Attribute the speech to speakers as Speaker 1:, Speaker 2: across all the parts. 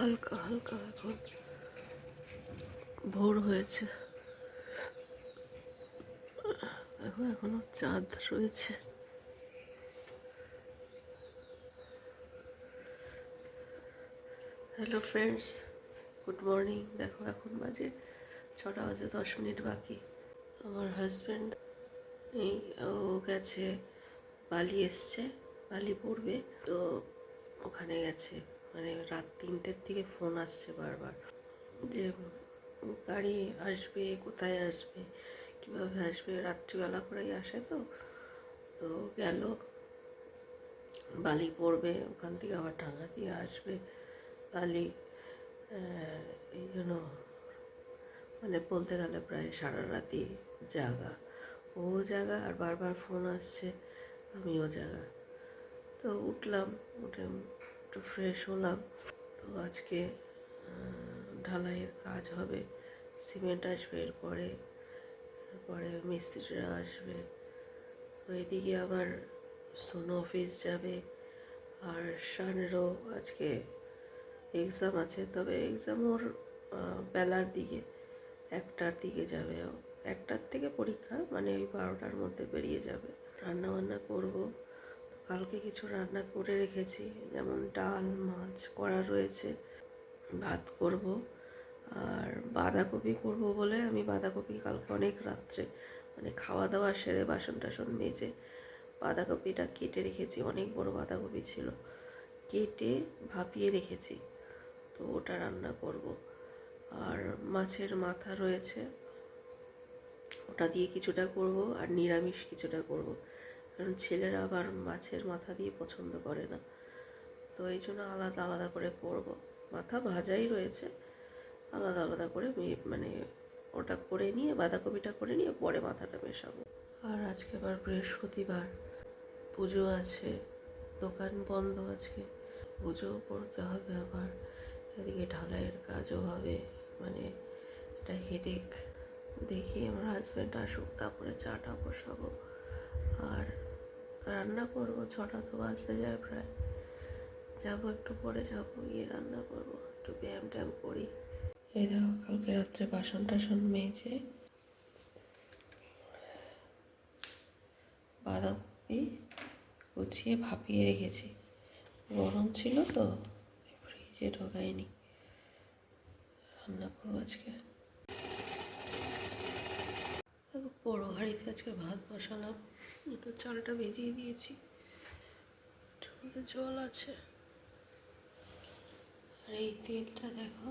Speaker 1: হালকা হালকা এখন ভোর হয়েছে। এখন, এখনও চাঁদ রয়েছে। হ্যালো ফ্রেন্ডস গুড মর্নিং দেখো, এখন বাজে ছটা বাজে দশ মিনিট বাকি। আমার হাজব্যান্ড এই, ও গেছে, বালি এসছে, বালি পড়বে, তো ওখানে গেছে। মানে রাত তিনটের দিকে ফোন আসছে বারবার যে, গাড়ি আসবে, কোথায় আসবে? কীভাবে আসবে? রাত্রিবেলা করেই আসে তো। তো গেল, বালি পড়বে, ওখান থেকে আবার ডাঙা দিয়ে আসবে। বালি এই জন্য মানে বলতে গেলে প্রায় সারা রাতি জাগা। ও জাগা আর বারবার ফোন আসছে, আমিও জাগা। তো উঠলাম, উঠে একটু ফ্রেশ হলাম। তো আজকে ঢালাইয়ের কাজ হবে। সিমেন্ট আসবে এরপরে এরপরে মিস্ত্রিরা আসবে। তো এদিকে আবার সোনো অফিস যাবে। আর শানেরও আজকে এক্সাম আছে। তবে এক্সাম ওর বেলার দিকে, একটার দিকে যাবে। একটার থেকে পরীক্ষা মানে ওই বারোটার মধ্যে বেরিয়ে যাবে। রান্না বান্না করব। কালকে কিছু রান্না করে রেখেছি, যেমন ডাল, মাছ করা রয়েছে, ভাত করব আর বাঁধাকপি করব বলে আমি বাঁধাকপি কালকে অনেক রাত্রে মানে খাওয়া দাওয়া সেরে বাসন টাসন মেজে বাঁধাকপিটা কেটে রেখেছি, অনেক বড় বাঁধাকপি ছিল, কেটে ভাপিয়ে রেখেছি, তো ওটা রান্না করব। আর মাছের মাথা রয়েছে, ওটা দিয়ে কিছুটা করব আর নিরামিষ কিছুটা করব। কারণ ছেলেরা আবার মাছের মাথা দিয়ে পছন্দ করে না। তো এই জন্য আলাদা আলাদা করে করব। মাথা ভাজাই রয়েছে। আলাদা আলাদা করে মানে ওটা করে নিয়ে, বাঁধাকপিটা করে নিয়ে পরে মাথাটা মেশাবো। আর আজকে আবার বৃহস্পতিবার। পুজো আছে। দোকান বন্ধ আজকে। পুজোও করতে হবে আবার। এদিকে ঢালাইয়ের কাজও হবে। মানে এটা হেডেক দেখি আমার হাজব্যান্ড আসুক, তারপরে চাটা বসাবো। রান্না করব, ছটা তো বাজতে যায় প্রায়। যাব একটু পরে, যাব গিয়ে রান্না করব। একটু ব্যায়াম ট্যায়াম করি। এই দেখো, কালকে রাত্রে বাসন টাসন মেজে বাঁধাকপি গুছিয়ে ভাপিয়ে রেখেছি। গরম ছিল তো ফ্রিজে ঢোকাইনি। রান্না করব আজকে। বড়ো হাঁড়িতে আজকে ভাত বসালাম। একটু চালটা ভেজিয়ে দিয়েছি। জল আছে। আর এই তেলটা দেখো,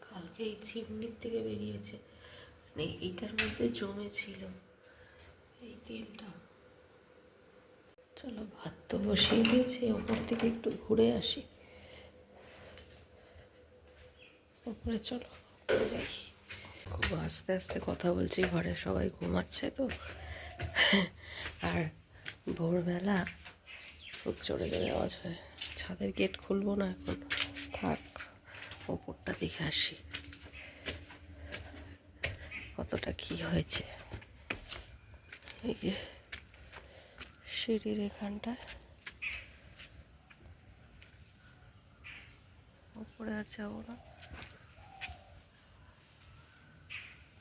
Speaker 1: কালকে এই চিমনির থেকে বেরিয়েছে। মানে এইটার মধ্যে জমেছিল এই তেলটা। চলো, ভাত তো বসিয়ে দিয়েছি, ওপর থেকে একটু ঘুরে আসি। ওপরে চলো যাই। খুব আস্তে আস্তে কথা বলছি, ঘরে সবাই ঘুমাচ্ছে তো। আর ভোরবেলা খুব চড়ে গেলে আওয়াজ হয়। ছাদের গেট খুলবো না এখন। থাক, ওপরটা দেখে আসি। কতটা কি হয়েছে। এই যে সিঁড়ির এখানটায়। ওপরে আর যাব না।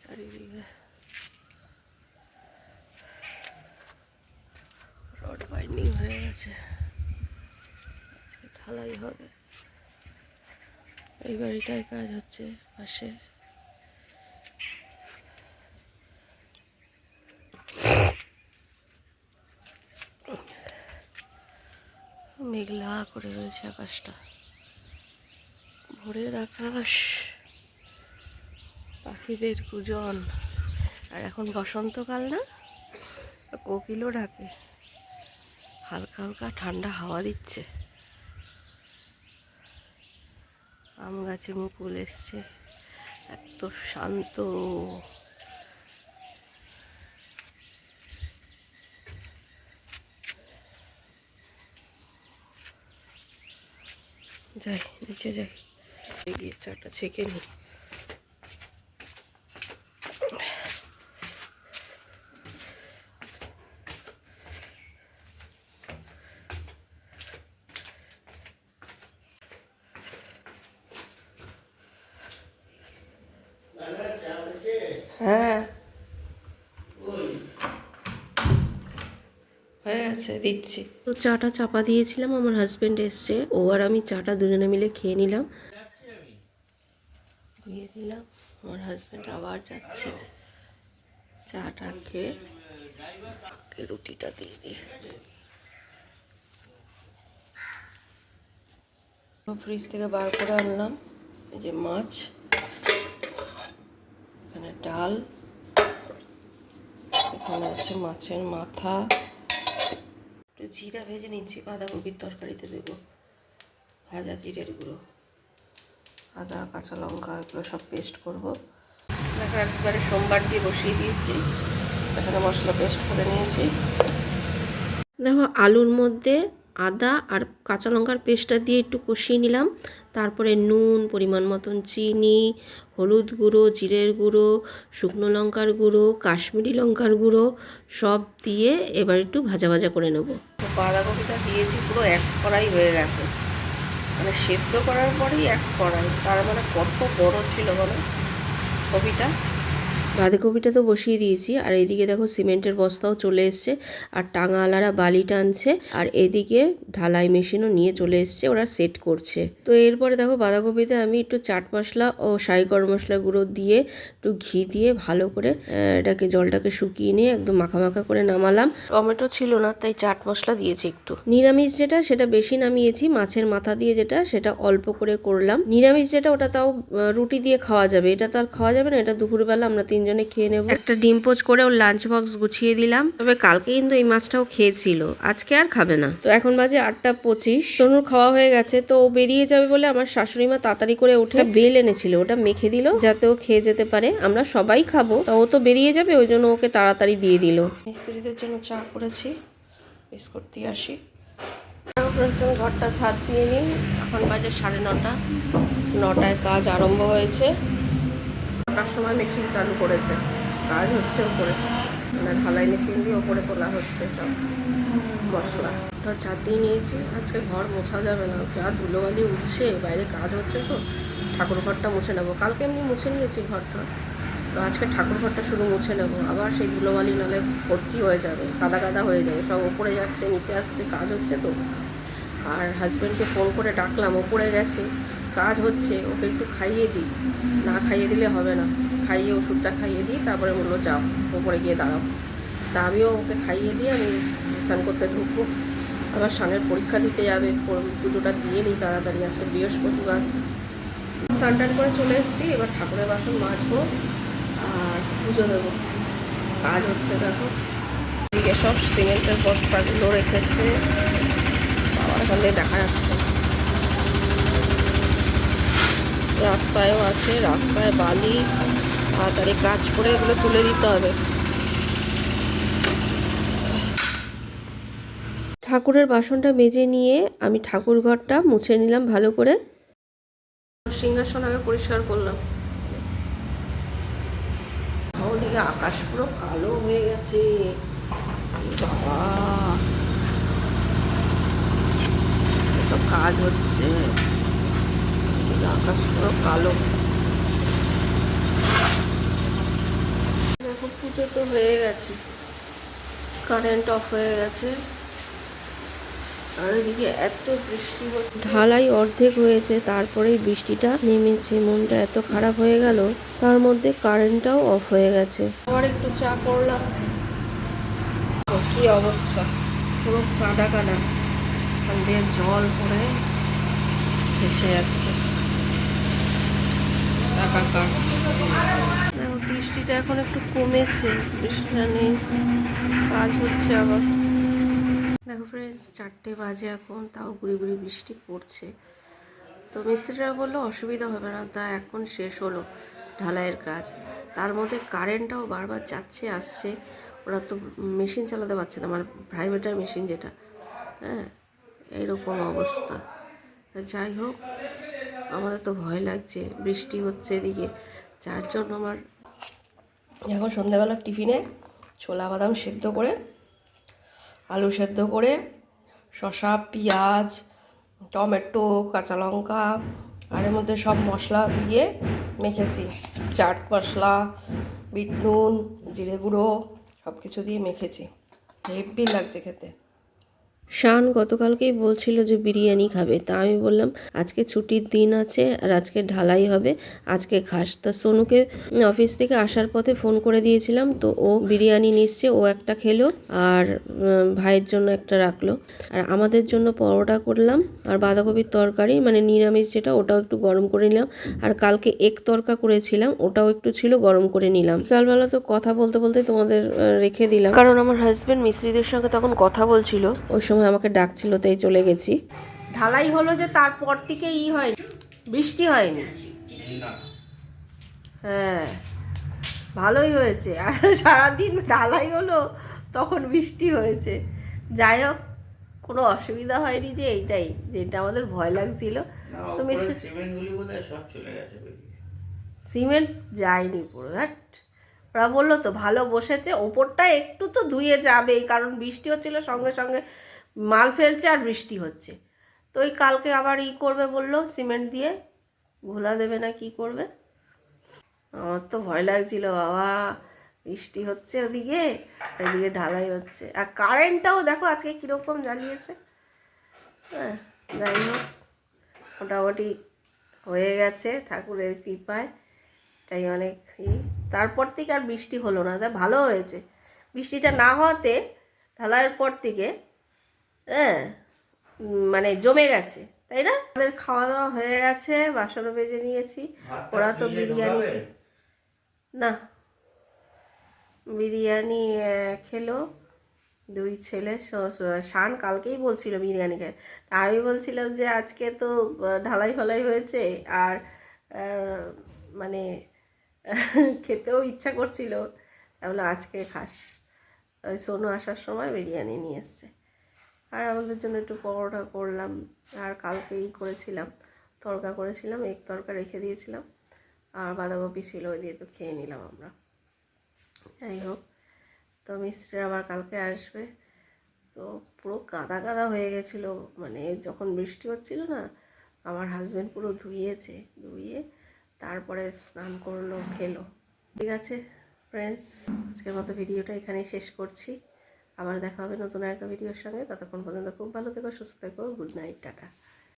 Speaker 1: চারিদিকে গেছে আজকে ঢালাই হবে। এই বাড়িটায় কাজ হচ্ছে, পাশে। মেঘলা করে রয়েছে আকাশটা। ভোরের আকাশ, পাখিদের কুজন। আর এখন বসন্তকাল না, কোকিলও ডাকে। হালকা হালকা ঠান্ডা হাওয়া দিচ্ছে। আম গাছে মুকুল এসছে। এত শান্ত। যাই, নিচে যাই। গিয়ে চাটা ছেঁকে নিই হ্যাঁ হয়ে গেছে দিচ্ছি। তো চাটা চাপা দিয়েছিলাম আমার হাজব্যান্ড এসছে। ও আর আমি চাটা দুজনে মিলে খেয়ে নিলাম। দিয়ে দিলাম আমার হাজব্যান্ড আবার যাচ্ছে। চাটা খেয়ে রুটিটা দিয়ে দিই। ফ্রিজ থেকে বার করে আনলাম এই যে মাছ এখানে ডাল এখানে আছে মাছের মাথা। জিরা ভেজে নিচ্ছি, বাঁধাকপির তরকারিতে দেবো। ভাজা জিরের গুঁড়ো, আদা, কাঁচা লঙ্কা, এগুলো সব পেস্ট করব। দেখো, একবারে সোমবার দিয়ে বসিয়ে দিয়েছি। এখানে মশলা পেস্ট করে নিয়েছি। দেখো, আলুর মধ্যে আদা আর কাঁচা লঙ্কার পেস্টটা দিয়ে একটু কষিয়ে নিলাম। তারপরে নুন, পরিমাণ মতন চিনি, হলুদ গুঁড়ো, জিরের গুঁড়ো, শুকনো লঙ্কার গুঁড়ো, কাশ্মীরি লঙ্কার গুঁড়ো সব দিয়ে এবার একটু ভাজা ভাজা করে নেব। বাঁধাকপিটা দিয়েছি, পুরো এক কড়াই হয়ে গেছে। মানে সেদ্ধ করার পরেই এক কড়াই। তার মানে কত বড় ছিল বলো? কপিটা? বাঁধাকপিটা তো বসিয়ে দিয়েছি, আর এদিকে দেখো সিমেন্টের বস্তাও চলে এসছে, আর টাঙাওয়ালারা বালি টানছে, আর এদিকে ঢালাই মেশিনও নিয়ে চলে এসছে, ওরা সেট করছে। তো এরপরে দেখো বাঁধাকপিতে আমি একটু চাট মশলা ও সাই গরম মশলা গুঁড়ো দিয়ে একটু ঘি দিয়ে ভালো করে এটাকে জলটাকে শুকিয়ে নিয়ে একদম মাখা করে নামালাম। টমেটো ছিল না, তাই চাট মশলা দিয়েছি একটু। নিরামিষ যেটা, সেটা বেশি নামিয়েছি, মাছের মাথা দিয়ে যেটা, সেটা অল্প করে করলাম। নিরামিষ যেটা, ওটা তাও রুটি দিয়ে খাওয়া যাবে, এটা তো আর খাওয়া যাবে না, এটা দুপুরবেলা আমরা তিনজনে খেয়ে নেব। একটা ডিম পোচ করে ওর লাঞ্চ বক্স গুছিয়ে দিলাম। তবে কালকে কিন্তু এই মাছটাও খেয়েছিল। আজকে আর খাবে না। তো এখন বাজে আটটা পঁচিশ। তনুর খাওয়া হয়ে গেছে তো ও বেরিয়ে যাবে বলে আমার শাশুড়ি মা তাড়াতাড়ি করে উঠে বেল এনেছিল। ওটা মেখে দিল যাতে ও খেয়ে যেতে পারে। আমরা সবাই খাব। তা ও তো বেরিয়ে যাবে ওই জন্য ওকে তাড়াতাড়ি দিয়ে দিল। মিস্ত্রিদের জন্য চা করেছি বিস্কুট দিয়ে আসি। ঘরটা ছাদ দিয়ে নিই। এখন বাজে সাড়ে নটা। নটায় কাজ আরম্ভ হয়েছে। নটার সময় মেশিন চালু করেছে। কাজ হচ্ছে ওপরে মানে ঢালাই মেশিন দিয়ে ওপরে তোলা হচ্ছে সব মশলা। ওটা চার দিয়ে নিয়েছি, আজকে ঘর মোছা যাবে না। যা ধুলোবালি উঠছে, বাইরে কাজ হচ্ছে তো, ঠাকুর ঘরটা মুছে নেব। কালকে এমনি মুছে নিয়েছি ঘরটা। তো আজকে ঠাকুর ঘরটা শুধু মুছে নেব। আবার সেই ধুলোবালি নালে ভর্তি হয়ে যাবে, কাদা কাদা হয়ে যাবে। সব ওপরে যাচ্ছে, নিচে আসছে, কাজ হচ্ছে তো। আর হাজব্যান্ডকে ফোন করে ডাকলাম ওপরে গেছে। কাজ হচ্ছে, ওকে একটু খাইয়ে দিই। না খাইয়ে দিলে হবে না। খাইয়ে ওষুধটা খাইয়ে দিই, তারপরে বলল, যাও, ওপরে গিয়ে দাঁড়াও। তা আমিও ওকে খাইয়ে দিয়ে আমি স্নান করতে ঢুকবো। আবার স্নানের পরীক্ষা দিতে যাবে পুজোটা দিয়ে নিই তাড়াতাড়ি, আজকে বৃহস্পতিবার। স্নান টান করে চলে এসেছি, এবার ঠাকুরের বাসন মাজবো আর পুজো দেবো। কাজ হচ্ছে দেখো। এদিকে সব সিমেন্টের বস্তাগুলো রেখেছে। বাবা এখান দেখা যাচ্ছে। রাস্তায়ও আছে, রাস্তায় বালি, তাড়াতাড়ি কাজ করে এগুলো তুলে দিতে হবে। ঠাকুরের বাসনটা মেজে নিয়ে আমি ঠাকুর ঘরটা মুছে নিলাম ভালো করে। সিংহাসন আগে পরিষ্কার করলাম। ওদিকে আকাশ পুরো কালো হয়ে গেছে। বাবা। কাজ হচ্ছে। আকাশ পুরো কালো। দেখো পুজো তো হয়ে গেছে। কারেন্ট অফ হয়ে গেছে। আর এদিকে এত বৃষ্টি ঢালাই অর্ধেক হয়েছে তারপরেই বৃষ্টিটা নেমেছে। মনটা এত খারাপ হয়ে গেল তার মধ্যে কারেন্টটাও অফ হয়ে গেছে। আবার একটু চা করলাম। কি অবস্থা। পুরো কাদা কাদা। দিয়ে জল পড়ে ভেসে যাচ্ছে। বৃষ্টিটা এখন একটু কমেছে বৃষ্টিটা নেই কাজ হচ্ছে আবার। দেখো ফ্রেন্ডস চারটে বাজে এখন তাও গুড়ি গুড়ি বৃষ্টি পড়ছে। তো মিস্ত্রিরা বলল অসুবিধা হবে না তা এখন শেষ হলো ঢালাইয়ের কাজ। তার মধ্যে কারেন্টটাও বারবার যাচ্ছে আসছে। ওরা তো মেশিন চালাতে পারছে না আমার প্রাইভেটার মেশিন যেটা হ্যাঁ এরকম অবস্থা। যাই হোক আমাদের তো ভয় লাগছে, বৃষ্টি হচ্ছে এদিকে। যার জন্য আমার এখন সন্ধ্যাবেলার টিফিনে ছোলা বাদাম সেদ্ধ করে, আলু সেদ্ধ করে, শসা, পেঁয়াজ, টমেটো, কাঁচা লঙ্কা, আর এর মধ্যে সব মশলা দিয়ে মেখেছি। চাট মশলা, বিট নুন, জিরে গুঁড়ো সব কিছু দিয়ে মেখেছি। হেভি লাগছে খেতে। শান গতকালকেই বলছিল যে বিরিয়ানি খাবে। তা আমি বললাম আজকে ছুটির দিন আছে আর আজকে ঢালাই হবে। আজকে খাস। তা সোনুকে অফিস থেকে আসার পথে ফোন করে দিয়েছিলাম তো ও বিরিয়ানি নিচ্ছে ও একটা খেলো আর ভাইয়ের জন্য একটা রাখল। আর আমাদের জন্য পরোটা করলাম আর বাঁধাকপির তরকারি মানে নিরামিষ যেটা ওটাও একটু গরম করে নিলাম। আর কালকে এক তরকা করেছিলাম ওটাও একটু ছিল গরম করে নিলাম। বিকালবেলা তো কথা বলতে বলতে তোমাদের রেখে দিলাম। কারণ আমার হাজব্যান্ড মিস্ত্রিদের সঙ্গে তখন কথা বলছিল। ওই সময় আমাকে ডাকছিল তাই চলে গেছি। ঢালাই হলো যে তারপর থেকে ই হয়নি বৃষ্টি হয়নি। হ্যাঁ ভালোই হয়েছে। আর সারাদিন ঢালাই হলো তখন বৃষ্টি হয়েছে। যাই হোক কোনো অসুবিধা হয়নি যে এইটাই যেটা আমাদের ভয় লাগছিল। তো সিমেন্ট যায়নি পুরো হ্যাট ওরা বলল তো ভালো বসেছে ওপরটা একটু তো ধুয়ে যাবেই কারণ বৃষ্টি হচ্ছিল সঙ্গে সঙ্গে। মাল ফেলছে আর বৃষ্টি হচ্ছে। তো ওই কালকে আবার ই করবে বলল, সিমেন্ট দিয়ে ঘোলা দেবে না কি করবে। আমার তো ভয় লাগছিল, বাবা, বৃষ্টি হচ্ছে ওদিকে, এদিকে ঢালাই হচ্ছে। আর কারেন্টটাও দেখো আজকে কীরকম জ্বালিয়েছে হ্যাঁ যাই হোক, মোটামুটি হয়ে গেছে ঠাকুরের কৃপায় তাই অনেক ই। তারপর থেকে আর বৃষ্টি হলো না, তা ভালো হয়েছে। বৃষ্টিটা না হওয়াতে ঢালাইয়ের পর থেকে হ্যাঁ? মানে জমে গেছে তাই না? আমাদের খাওয়া দাওয়া হয়ে গেছে বাসনও বেজে নিয়েছি। ওরা তো বিরিয়ানি না। বিরিয়ানি খেলো। দুই ছেলে শান কালকেই বলছিল বিরিয়ানি খায়। তা আমি বলছিলাম যে আজকে তো ঢালাই ফালাই হয়েছে। আর মানে খেতেও ইচ্ছা করছিল। তাহলে আজকে খাস। ওই সোনু আসার সময় বিরিয়ানি নিয়ে এসছে। আর আমাদের জন্য একটু পরোটা করলাম আর কালকেই করেছিলাম। তরকা করেছিলাম, এক তরকা রেখে দিয়েছিলাম। আর বাঁধাকপি ছিল, ওই দিয়ে তো খেয়ে নিলাম আমরা। যাই হোক, তো মিস্ত্রি আবার কালকে আসবে। তো পুরো কাদা কাদা হয়ে গেছিল মানে যখন বৃষ্টি হচ্ছিল না, আমার হাজব্যান্ড পুরো ধুইয়েছে, ধুইয়ে তারপরে স্নান করল, খেলো। ঠিক আছে ফ্রেন্ডস আজকের মতো ভিডিওটা এখানেই শেষ করছি। আবার দেখা হবে নতুন আরেকটা ভিডিওর সঙ্গে। ততক্ষণ পর্যন্ত খুব ভালো থেকো, সুস্থ থেকো, গুড নাইট, টাটা।